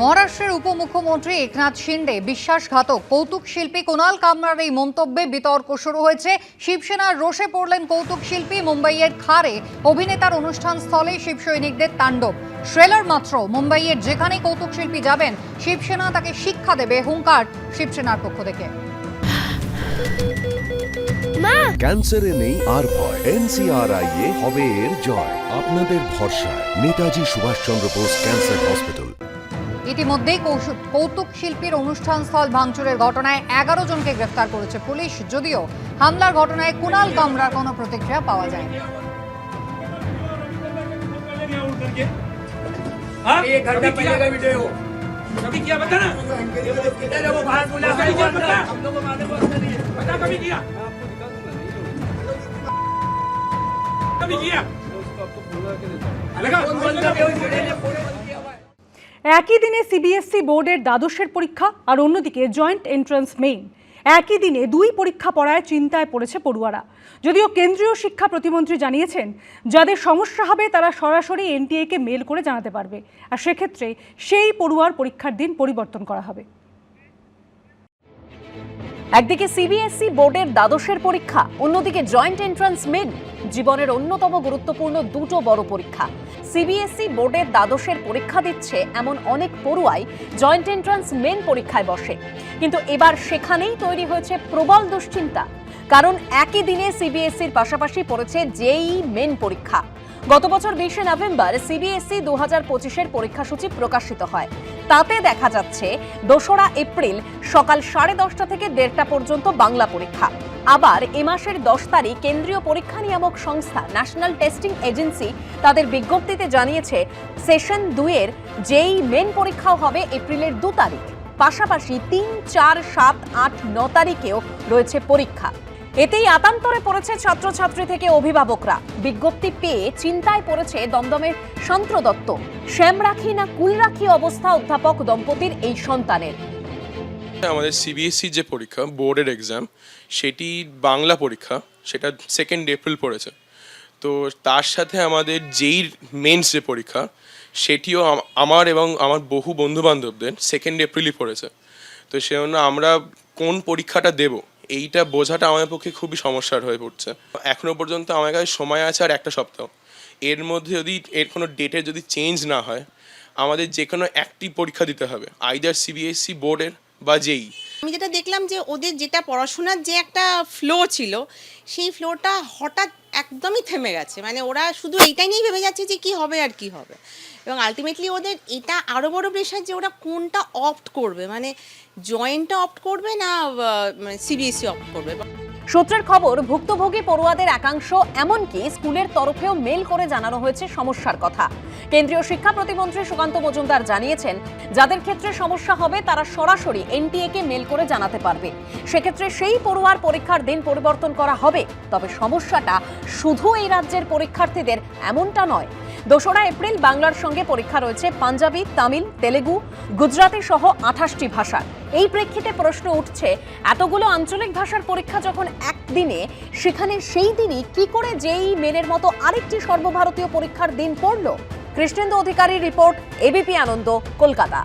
মহারাষ্ট্রের উপমুখ্যমন্ত্রী একনাথ শিন্ডে বিশ্বাসঘাতক কৌতুক শিল্পী কুণাল কামরার এই মন্তব্যে বিতর্ক শুরু হয়েছে। শিবসেনার রোষে পড়লেন কৌতুক শিল্পী মুম্বাইয়ের খারে অভিনেতার অনুষ্ঠান স্থলে শিবসৈনিকদের তাণ্ডব। ট্রেলার মাত্র মুম্বাইয়ের যেখানে কৌতুক শিল্পী যাবেন শিবসেনা তাকে শিক্ষা দেবে হুঙ্কার শিবসেনার পক্ষ থেকে। ক্যান্সারে নেই আর ভয়। এনসিআরআই এ হবে এর জয়। আপনাদের ভরসায়। Netaji Subhashchandra Bose cancer hospital. ইতিমধ্যেই কৌশু- কৌতুক শিল্পীর অনুষ্ঠান স্থল ভাঙচুরের ঘটনায় এগারো জনকে গ্রেফতার করেছে পুলিশ যদিও হামলার ঘটনায় কুণাল কামরার কোনো প্রতিক্রিয়া পাওয়া যায়নি हाँ? ये घंटा पहले का वीडियो कभी किया बता ना इधर है वो बाहर बोला कभी किया बता हम लोग को मारने को रास्ता नहीं है बता कभी किया कभी किया लगा একই দিনে সিবিএসসি বোর্ডের দ্বাদশের পরীক্ষা আর অন্যদিকে জয়েন্ট এন্ট্রান্স মেইন। একই দিনে দুই পরীক্ষা পড়ায় চিন্তায় পড়েছে পড়ুয়ারা। যদিও কেন্দ্রীয় শিক্ষা প্রতিমন্ত্রী জানিয়েছেন, যাদের সমস্যা হবে তারা সরাসরি এনটিএকে মেল করে জানাতে পারবে। আর সেক্ষেত্রে সেই পড়ুয়ার পরীক্ষার দিন পরিবর্তন করা হবে। একদিকে সিবিএসই বোর্ডের দ্বাদশের পরীক্ষা, অন্যদিকে জয়েন্ট এন্ট্রান্স মেন, জীবনের অন্যতম গুরুত্বপূর্ণ দুটো বড় পরীক্ষা। সিবিএসই বোর্ডের দ্বাদশের পরীক্ষা দিচ্ছে এমন অনেক পড়ুয়াই জয়েন্ট এন্ট্রান্স মেন পরীক্ষায় বসে। কিন্তু এবার সেখানেই তৈরি হয়েছে প্রবল দুশ্চিন্তা, কারণ একই দিনে সিবিএসসির পাশাপাশি পড়েছে জেই মেন পরীক্ষা। গত বছর বিশে নভেম্বর সিবিএসই দু হাজার পঁচিশের পরীক্ষাসূচি প্রকাশিত হয়। তাতে দেখা যাচ্ছে দোসরা এপ্রিল সকাল সাড়ে দশটা থেকে দেড়টা পর্যন্ত বাংলা পরীক্ষা। আবার এ মাসের দশ তারিখ কেন্দ্রীয় পরীক্ষা নিয়ামক সংস্থা ন্যাশনাল টেস্টিং এজেন্সি তাদের বিজ্ঞপ্তিতে জানিয়েছে সেশন দুইয়ের যেই মেন পরীক্ষাও হবে এপ্রিলের দু তারিখ। পাশাপাশি তিন, চার, সাত, আট, ন তারিখেও রয়েছে পরীক্ষা। এতেই আতান্তরে পড়েছে ছাত্রছাত্রী থেকে অভিভাবকরা। বিজ্ঞপ্তি পেয়ে চিন্তায় পড়েছে দমদমের সন্ত্র দত্ত। শ্যামরাখি না কুলরাখি অবস্থা অধ্যাপক দম্পতির এই সন্তানের। আমাদের সিবিএসসি যে পরীক্ষা, বোর্ডের এক্সাম সেটি বাংলা পরীক্ষা, সেটা সেকেন্ড এপ্রিল পড়েছে। তো তার সাথে আমাদের যেই মেন্স যে পরীক্ষা, সেটিও আমার এবং আমার বহু বন্ধু বান্ধবদের সেকেন্ড এপ্রিলই পড়েছে। তো সেজন্য আমরা কোন পরীক্ষাটা দেব এইটা বোঝাটা আমার পক্ষে খুবই সমস্যার হয়ে পড়ছে। এখনও পর্যন্ত আমার কাছে সময় আছে আর একটা সপ্তাহ। এর মধ্যে যদি, এর কোনো ডেটের যদি চেঞ্জ না হয়, আমাদের যে কোনো একটি পরীক্ষা দিতে হবে আইদার সিবিএসসি বোর্ডের বা যেই। আমি যেটা দেখলাম যে ওদের যেটা পড়াশোনার যে একটা ফ্লো ছিল, সেই ফ্লোটা হঠাৎ একদমই থেমে গেছে। মানে ওরা শুধু এইটাই নিয়েই ভেবে যাচ্ছে যে কি হবে আর কি হবে। এবং আলটিমেটলি ওদের এটা আরও বড় প্রেশার যে ওরা কোনটা অপ্ট করবে। মানে জয়েন্টটা অপ্ট করবে না সিবিএসসি অপ্ট E করবে। সূত্রের খবর, ভুক্তভোগী পড়ুয়াদের একাংশ এমনকি স্কুলের তরফেও মেল করে জানানো হয়েছে সমস্যার কথা। কেন্দ্রীয় শিক্ষা প্রতিমন্ত্রী সুকান্ত মজুমদার জানিয়েছেন, যাদের ক্ষেত্রে সমস্যা হবে, তারা সরাসরি এনটিএ কে মেল করে জানাতে পারবে। সেক্ষেত্রে সেই পড়ুয়ার পরীক্ষার দিন পরিবর্তন করা হবে। তবে সমস্যাটা শুধু এই রাজ্যের পরীক্ষার্থীদের এমনটা নয় দোসরা এপ্রিল বাংলার সঙ্গে পরীক্ষা রয়েছে পাঞ্জাবি, তামিল, তেলেগু গুজরাতি সহ আঠাশটি ভাষা। এই প্রেক্ষিতে প্রশ্ন উঠছে, এতগুলো আঞ্চলিক ভাষার পরীক্ষা যখন একদিনে, সেখানে সেই দিনই কি করে যেই মেনের মতো আরেকটি সর্বভারতীয় পরীক্ষার দিন পড়ল? Krishnendu Adhikari report ABP Ananda, Kolkata.